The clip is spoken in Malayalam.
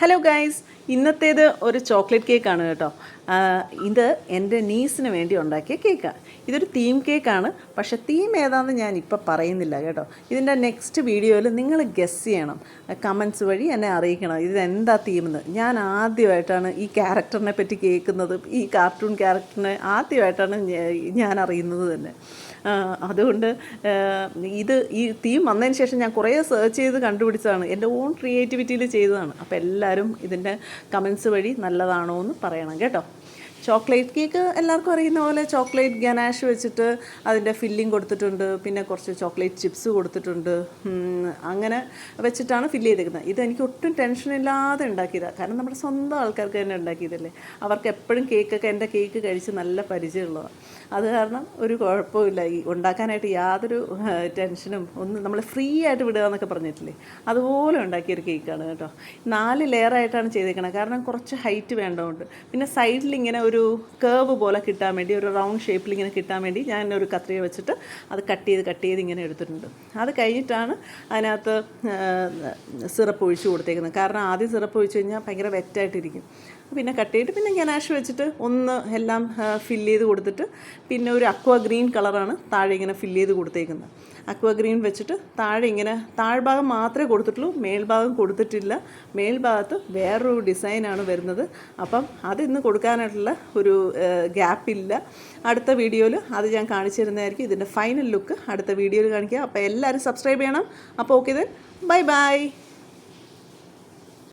ഹലോ ഗൈസ് ഇന്നത്തേത് ഒരു ചോക്ലേറ്റ് കേക്കാണ് കേട്ടോ. ഇത് എന്റെ നീസിന് വേണ്ടി ഉണ്ടാക്കിയ കേക്കാണ് ഇതൊരു തീം കേക്കാണ്. പക്ഷേ തീം ഏതാണെന്ന് ഞാൻ ഇപ്പോൾ പറയുന്നില്ല കേട്ടോ. ഇതിന്റെ നെക്സ്റ്റ് വീഡിയോയിൽ നിങ്ങൾ ഗസ് ചെയ്യണം. കമൻസ് വഴി എന്നെ അറിയിക്കണം. ഇതെന്താ തീമെന്ന് ഞാൻ ആദ്യമായിട്ടാണ് ഈ ക്യാരക്ടറിനെ പറ്റി കേൾക്കുന്നത്. ഈ കാർട്ടൂൺ ക്യാരക്ടറിനെ ആദ്യമായിട്ടാണ് ഞാൻ അറിയുന്നത് തന്നെ. അതുകൊണ്ട് ഇത് ഈ തീം വന്നതിന് ശേഷം ഞാൻ കുറേ സെർച്ച് ചെയ്ത് കണ്ടുപിടിച്ചതാണ്. എന്റെ ഓൺ ക്രിയേറ്റിവിറ്റിയിൽ ചെയ്തതാണ്. അപ്പോൾ എല്ലാവരും ഇതിന്റെ കമൻസ് വഴി നല്ലതാണോ എന്ന് പറയണം കേട്ടോ. ചോക്ലേറ്റ് കേക്ക് എല്ലാവർക്കും അറിയുന്ന പോലെ ചോക്ലേറ്റ് ഗനാഷ് വെച്ചിട്ട് അതിന്റെ ഫില്ലിംഗ് കൊടുത്തിട്ടുണ്ട്. പിന്നെ കുറച്ച് ചോക്ലേറ്റ് ചിപ്സ് കൊടുത്തിട്ടുണ്ട്. അങ്ങനെ വെച്ചിട്ടാണ് ഫില്ല് ചെയ്തിരിക്കുന്നത്. ഇത് എനിക്ക് ഒട്ടും ടെൻഷൻ ഇല്ലാതെ ഉണ്ടാക്കിയതാണ് കാരണം നമ്മുടെ സ്വന്തം ആൾക്കാർക്ക് തന്നെ ഉണ്ടാക്കിയതല്ലേ. അവർക്ക് എപ്പോഴും കേക്കൊക്കെ എന്റെ കേക്ക് കഴിച്ച് നല്ല പരിചയമുള്ളതാണ്. അത് കാരണം ഒരു കുഴപ്പമില്ല ഈ ഉണ്ടാക്കാനായിട്ട് യാതൊരു ടെൻഷനും ഒന്നും നമ്മൾ ഫ്രീ ആയിട്ട് വിടുക എന്നൊക്കെ പറഞ്ഞിട്ടില്ലേ. അതുപോലെ ഉണ്ടാക്കിയൊരു കേക്കാണ് കേട്ടോ. നാല് ലെയറായിട്ടാണ് ചെയ്തേക്കണത്. കാരണം കുറച്ച് ഹൈറ്റ് വേണ്ടതുകൊണ്ട്. പിന്നെ സൈഡിൽ ഇങ്ങനെ ഒരു കേവ് പോലെ കിട്ടാൻ വേണ്ടി ഒരു റൗണ്ട് ഷേപ്പിൽ ഇങ്ങനെ കിട്ടാൻ വേണ്ടി ഞാൻ ഒരു കത്രിക വെച്ചിട്ട് അത് കട്ട് ചെയ്ത് കട്ട് ചെയ്ത് ഇങ്ങനെ എടുത്തിട്ടുണ്ട്. അത് കഴിഞ്ഞിട്ടാണ് അതിനകത്ത് സിറപ്പ് ഒഴിച്ച് കൊടുത്തേക്കുന്നത്. കാരണം ആദ്യം സിറപ്പ് ഒഴിച്ച് കഴിഞ്ഞാൽ ഭയങ്കര വെറ്റായിട്ടിരിക്കും. പിന്നെ കട്ട് ചെയ്തിട്ട് പിന്നെ ഗനാഷ് വെച്ചിട്ട് ഒന്ന് എല്ലാം ഫില്ല് ചെയ്ത് കൊടുത്തിട്ട് പിന്നെ ഒരു അക്വ ഗ്രീൻ കളറാണ് താഴെ ഇങ്ങനെ ഫില്ല് ചെയ്ത് കൊടുത്തേക്കുന്നത്. അക്വ ഗ്രീൻ വെച്ചിട്ട് താഴെ ഇങ്ങനെ താഴ്ഭാഗം മാത്രമേ കൊടുത്തിട്ടുള്ളൂ മേൽഭാഗം കൊടുത്തിട്ടില്ല. മേൽഭാഗത്ത് വേറൊരു ഡിസൈനാണ് വരുന്നത്. അപ്പം അതിന്ന് കൊടുക്കാനായിട്ടുള്ള ഒരു ഗ്യാപ്പില്ല. അടുത്ത വീഡിയോയിൽ അത് ഞാൻ കാണിച്ചു തരുന്നതായിരിക്കും. ഇതിന്റെ ഫൈനൽ ലുക്ക് അടുത്ത വീഡിയോയിൽ കാണിക്കുക അപ്പോൾ എല്ലാവരും സബ്സ്ക്രൈബ് ചെയ്യണം. അപ്പോൾ ഓക്കെ ദെൻ. Bye bye.